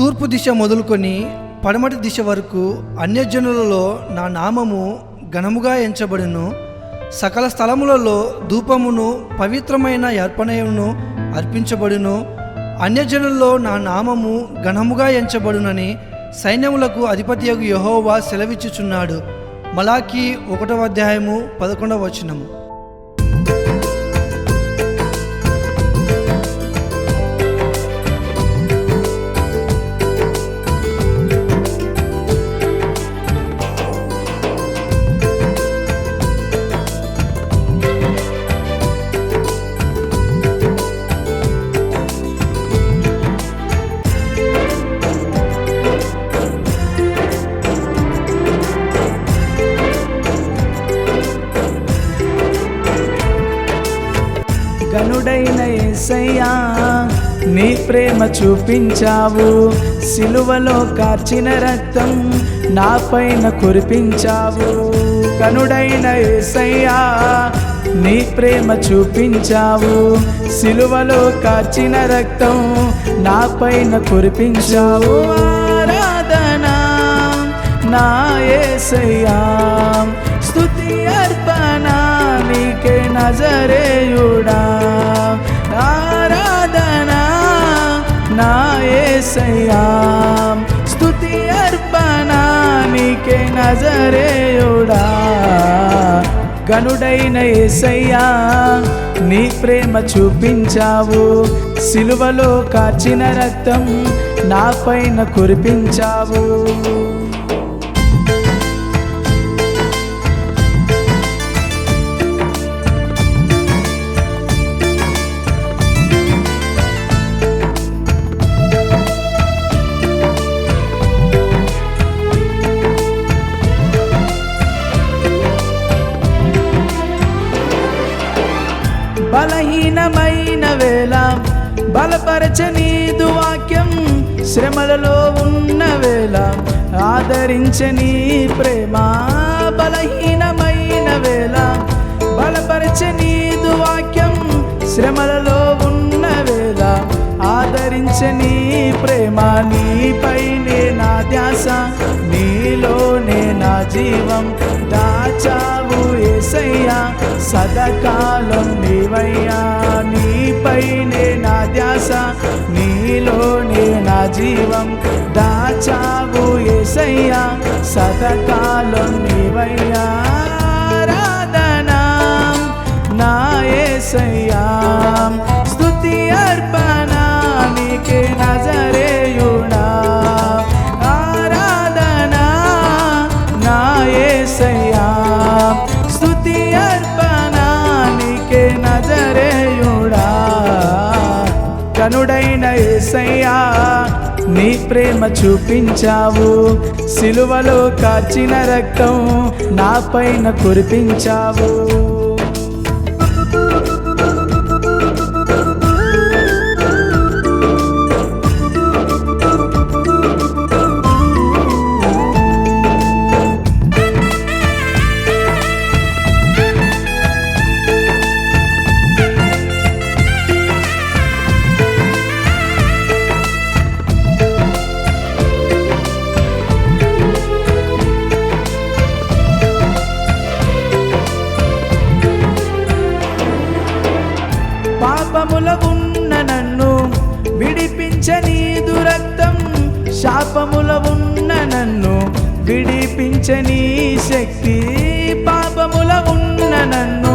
తూర్పు దిశ మొదలుకొని పడమటి దిశ వరకు అన్యజనులలో నా నామము ఘనముగా ఎంచబడును. సకల స్థలములలో ధూపమును పవిత్రమైన అర్పణయును అర్పించబడును. అన్యజనుల్లో నా నామము ఘనముగా ఎంచబడునని సైన్యములకు అధిపతియగు యహోవా సెలవిచ్చుచున్నాడు. మలాకి ఒకటవ అధ్యాయము పదకొండవ వచనము. గనుడైన ఏసయ్యా నీ ప్రేమ చూపించావు. సిలువలో కార్చిన రక్తం నాపైన కురిపించావు. గనుడైన ఏసయ్యా నీ ప్రేమ చూపించావు. సిలువలో కార్చిన రక్తం నాపైన కురిపించావు. ఆరాధనా నా ఏసయ్యా స్తుతి అర్పణ నీకే నజరేయుడా యేసయ్యా స్తుతి అర్పణానికే నజరేయుడా. గనుడైన ఏసయ్యా నీ ప్రేమ చూపించావు. సిలువలో కాచిన రక్తం నాపైన కురిపించావు. బలహీనమైన వేళ బలపరచని వాక్యం శ్రమలలో ఉన్న వేళ ఆదరించని ప్రేమ బలహీనమైన వేళ బలపరచని వాక్యం శ్రమలలో ఉన్న వేళ ఆదరించని ప్రేమ నీపైనే నా ధ్యాస నీలోనే నా జీవం దాచావు ఏసయ్యా సదకాలం నీవయ్యా నీపైనే నా ధ్యాస నీలోనే నా జీవం. దాచావు ఏసయ్యా సదకాలం కనుడైన ఏసయ్యా నీ ప్రేమ చూపించావు. సిలువలో కాచిన రక్తం నా పైన కురిపించావు. శాపముల ఉన్న నన్ను విడిపించని శక్తి. పాపముల ఉన్న నన్ను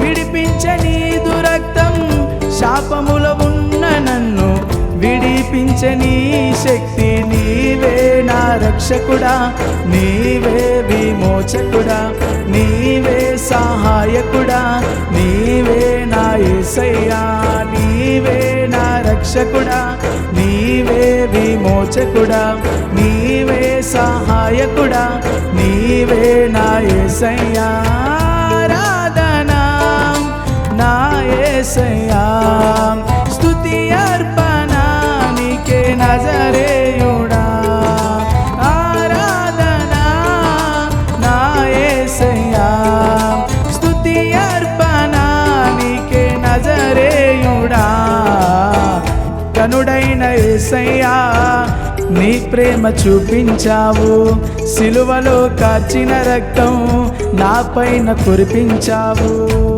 విడిపించని దురక్తం. శాపముల ఉన్న నన్ను విడిపించని శక్తి. నీవే నా రక్షకుడా నీవే విమోచకుడా నీవే సహాయకుడా నీవే నా ఏసయ్యా నీవే నా రక్షకుడా. నీవే విమోచకుడా నీవే సహాయకుడా నీవే నా యేసయ్యా ఆరాధనా నా యేసయ్యా నజరేయుడా ఏసయ్యా నీ ప్రేమ చూపించావు. సిలువలో కాచిన రక్తం నా పైన కురిపించావు.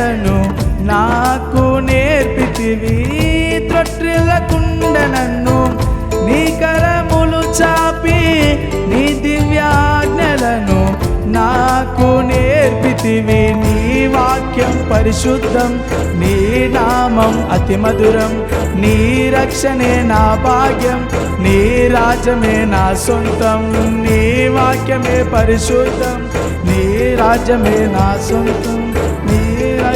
దివ్యాజ్ఞలను నాకు నేర్పితివి. త్రొట్టిల్లకుండ నన్ను నీ కరములు చాపి నీ దివ్యాజ్ఞలను నాకు నేర్పితివి. నీ వాక్యం పరిశుద్ధం నీ నామం అతి మధురం. నీ రక్షణే నా భాగ్యం నీ రాజ్యమే నా సొంతం. నీ వాక్యమే పరిశుద్ధం నీ రాజ్యమే నా సొంతం.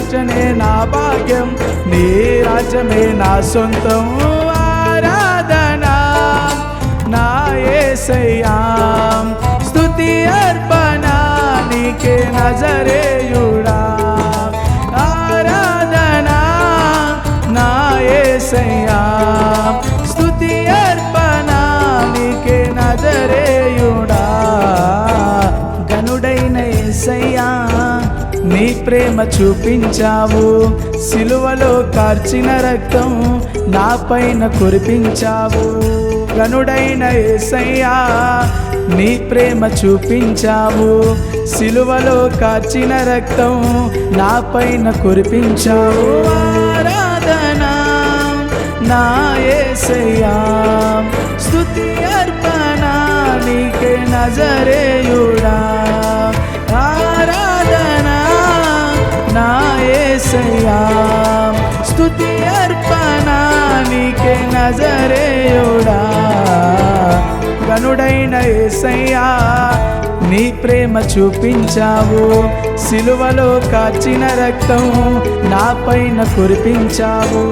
రక్షణే నా భాగ్యం నీ రాజ్యమే నా సొంతం. ఆరాధనా నా యేసయ్యా స్తుతి అర్పణ నీకే నజరేయుడా నీ ప్రేమ చూపించావు. సిలువలో కార్చిన రక్తం నా పైన కురిపించావు. గనుడైన ఏసయ్యా నీ ప్రేమ చూపించావు. సిలువలో కార్చిన రక్తం నా పైన కురిపించావు. ఆరాధనా నా ఏసయ్యా స్తుతి అర్పణ నీకే నజరేయుడా. నజరేయుడా. గనుడైన ఏసయ్యా నీ ప్రేమ చూపించావు. సిలువలో కాచిన రక్తం నాపైన కురిపించావు.